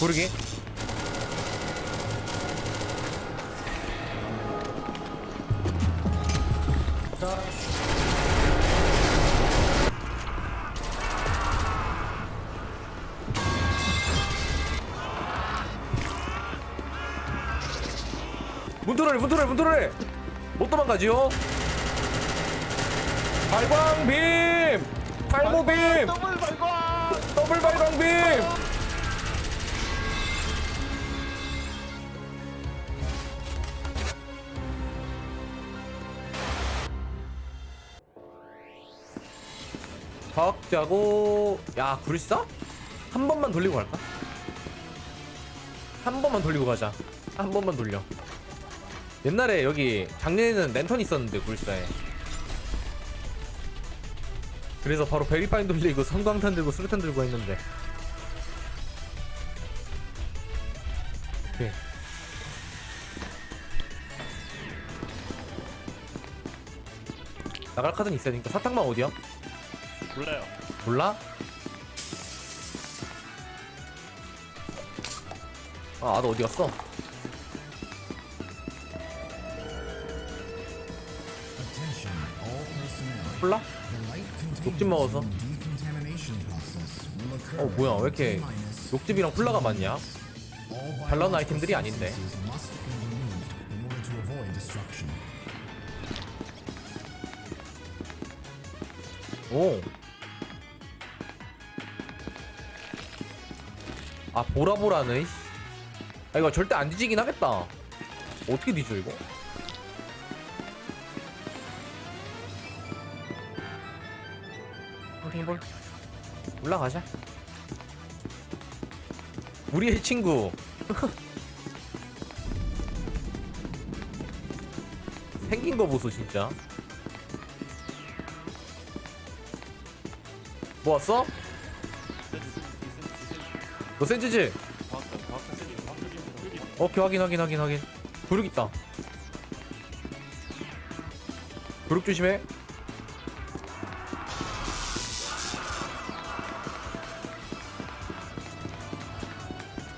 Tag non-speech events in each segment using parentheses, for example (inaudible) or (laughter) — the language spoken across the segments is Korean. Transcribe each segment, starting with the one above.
고르기 문 뚫어래 문 뚫어래 문 뚫어래 못 도망가지요? 발광빔! 탈모빔! 더블 발광! 더블 발광빔 박 자고 야 굴싸? 한 번만 돌리고 갈까? 한 번만 돌리고 가자 한 번만 돌려 옛날에 여기 작년에는 랜턴 있었는데 굴싸에 그래서 바로 베리파인 돌리고 성광탄 들고 수류탄 들고 했는데 오케이 나갈 카드는 있어야 되니까 사탕만 어디야? 몰라요 몰라? 아, 아너 어디 갔어? 몰라? 욕좀 먹어서. 어 뭐야 왜 이렇게 욕집이랑 콜라가 발라놓은 biological 아이템들이 아닌데. substances 아 보라보라네. 이씨. 아 이거 절대 안 뒤지긴 하겠다. 어떻게 뒤져 이거? 볼 올라가자. 우리의 친구. (laughs) 생긴 거 보소 진짜. 뭐 왔어? 너 세지 끌기 오케이 확인 확인 확인 확인. 부룩 있다. 부룩 조심해.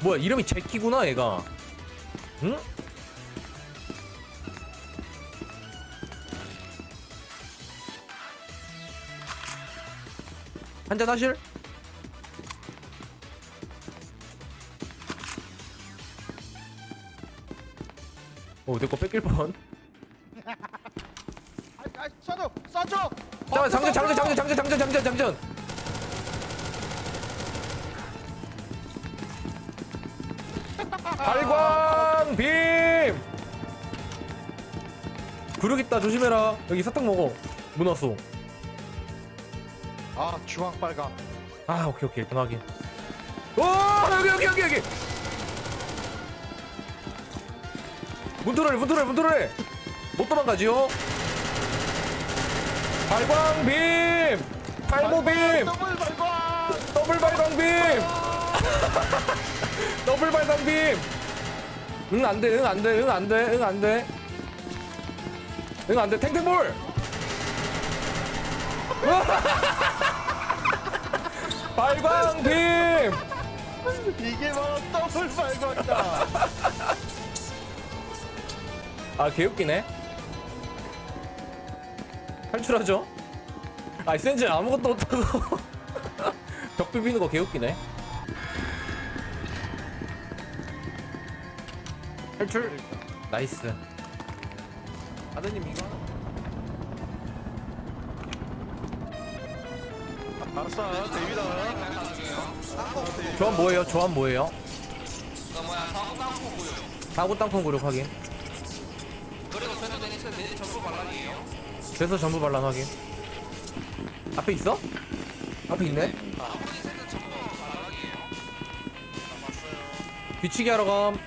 뭐야 이름이 제키구나 얘가. 응? 한잔 하실? 어, 내 거 뺏길 뻔. 아이 쏴줘 쏴줘 잠깐, 장전, 장전, 장전, 장전, 장전, 장전, 장전. 발광 빔. 구력 있다 조심해라. 여기 사탕 먹어. 문 왔어. 아 주황 빨강 아, 오케이, 오케이, 확인. 오, 여기, 여기, 여기, 여기. 문 뚫어래, 문 뚫어래, 문 뚫어래. 못 도망가지요. 발광 빔. 탈모 빔. 더블 발광 더블 발광빔! (laughs) 더블 발광빔! 응, 안 돼, 응, 안 돼, 응, 안 돼, 응, 안 돼. 응, 안 돼, 탱탱볼! (laughs) 발광빔! 이게 바로 더블 발광이다 아, 개웃기네. 탈출하죠? 아, 센즈 아무것도 못하고. (laughs) 벽 비비는 거 개웃기네. 탈출! 나이스. 아드님 이거 하나. 알았어 데뷔다 조합 뭐예요? 조합 뭐예요? 그 뭐야 사고 땅콩 구요 사고 땅콩 그룹 확인. 내니 전부 발란이에요 그래서 전부 반란 확인. 앞에 있어? 앞에 있네? 아버지 전부 뒤치기 하러 감.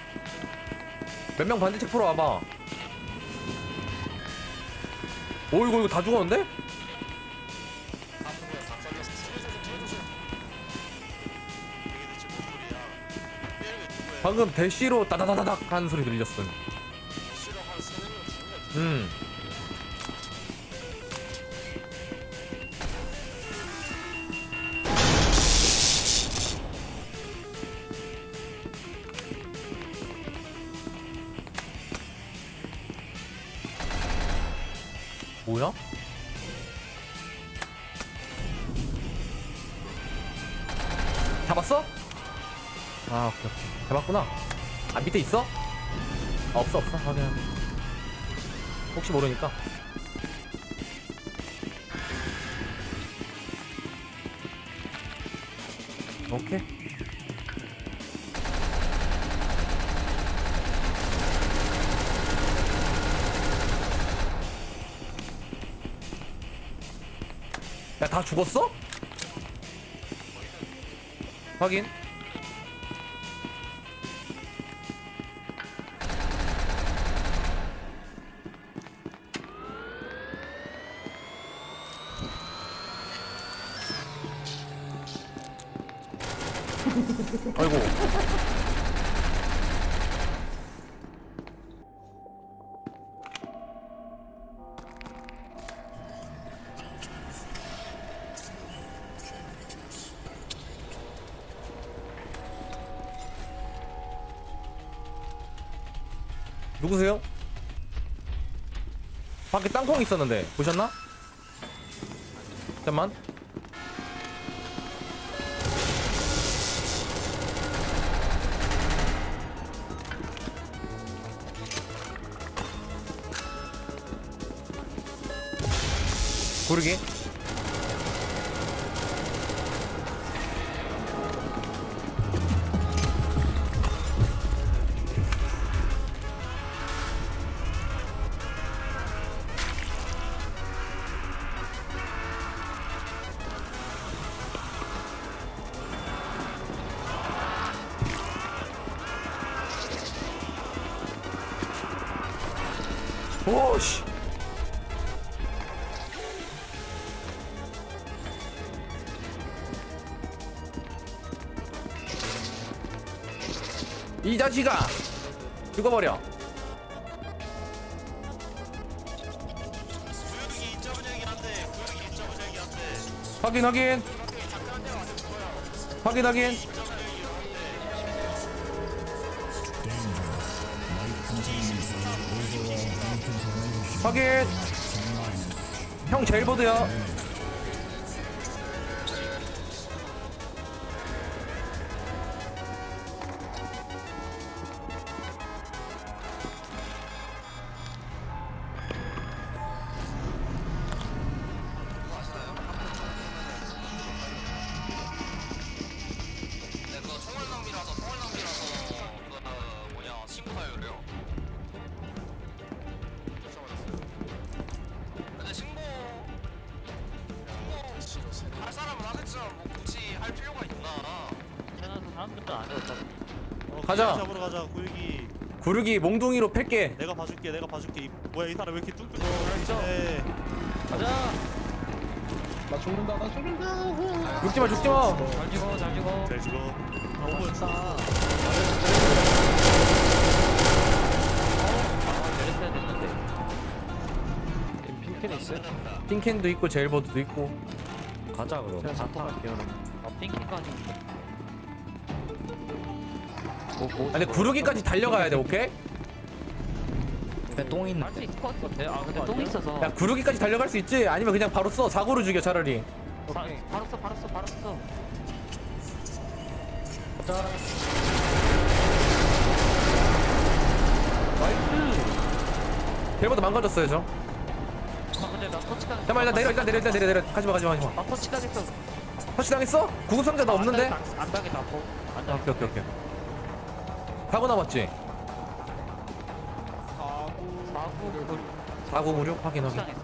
몇 명 반대책 풀어 와봐. 오 이거 이거 다 죽었는데? 방금 대시로 따다다다닥 하는 소리 들렸음. 음. 뭐야? 잡았어? 아 오케이 오케이 잡았구나 아 밑에 있어? 아, 없어 없어 확인 혹시 모르니까. 오케이. 야 다 죽었어? 확인 아이고 누구세요? 밖에 땅콩 있었는데 보셨나? 잠만 고르기. 오씨 이 자식아! 죽어버려. 구역이 2.0이긴 한데 구역이 2.0이긴 한데 확인 확인. 확인 확인. 확인. 형 제일 보드야 가자. 잡으러 가자 구르기 구르기 몽둥이로 팰게 내가 봐줄게 내가 봐줄게 이, 뭐야 이 사람 왜 이렇게 뚝뚝 네. 가자! 죽지마 죽지마 잘 죽어, 잘 죽어. 잘 죽어 아 5분 아, 내렸어야 됐는데. 핑크는 있어요? 핑캔도 있고 제일보드도 있고 가자, 그럼. 제가 다 갈게요, 아. 뭐, 뭐, 아, 근데 구르기까지 달려가야 돼 오케이? 똥 있는. 할수 있을 것 같아. 아, 근데 똥 있어서. 야 구르기까지 달려갈 수 있지? 아니면 그냥 바로 써 사고로 죽여 차라리 사, 바로 써, 바로 써, 바로 써. 제일보드 망가졌어요 저 아, 근데 나 터치 당했어. 잠깐만 일단 내려 일단 내려 일단 내려 내려 가지마 가지마 가지마 아, 터치 당했어. 터치 당했어? 구급상자 나 없는데? 안 당해, 나 뭐. 안 아, 당해. 오케이 오케이 오케이 사고 남았지? 사고를 그 사고 무료? 확인 터치 확인?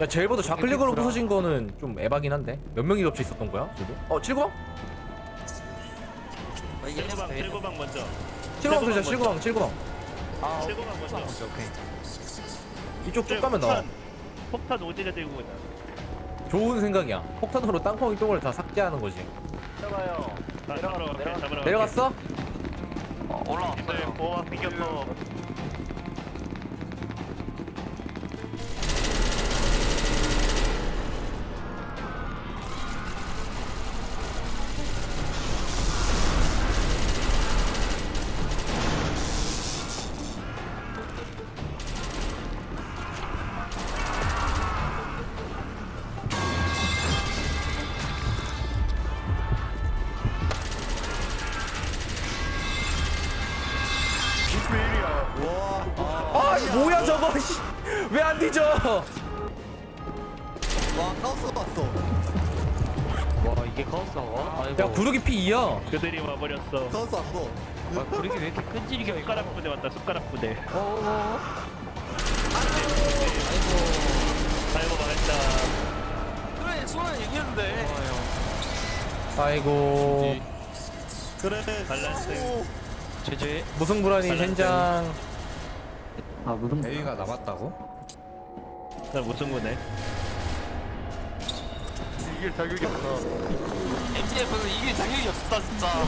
야 제일보드 좌클릭으로 부서진 거는 좀 에바긴 한데 몇 명이 겹쳐 있었던 거야 지금? 어 7구방? 칠구방 칠구방 먼저 7구방 소리자 7구방 7구방 아, 칠구방 먼저 오케이. 이쪽 쭉 가면 나와 폭탄 오지게 들고 있다 좋은 생각이야 폭탄으로 땅콩이 똥을 다 삭제하는 거지 내려가요 내려가러 갈게 잡으러 갈게. 내려갔어? 어, 올라왔어요. 네, 보호막 비겼어 안 뒤져 와 카오스 왔어. 와 이게 카오스가 와? 아이고. 야 구르기 P2야. 그들이 와버렸어. 카오스 왔어. 아, 구르기 왜 이렇게 끈질겨 이거 숟가락 부대 왔다. 숟가락 부대. 어어어. 아이고. 망했다. 그래 수원은 얘기했는데. 아이고. 그래 밸런스. 제제. 무승부라니 젠장. 아 무슨 대위가 남았다고? 나 무승부네. MTF는 이길 자격이 없다 진짜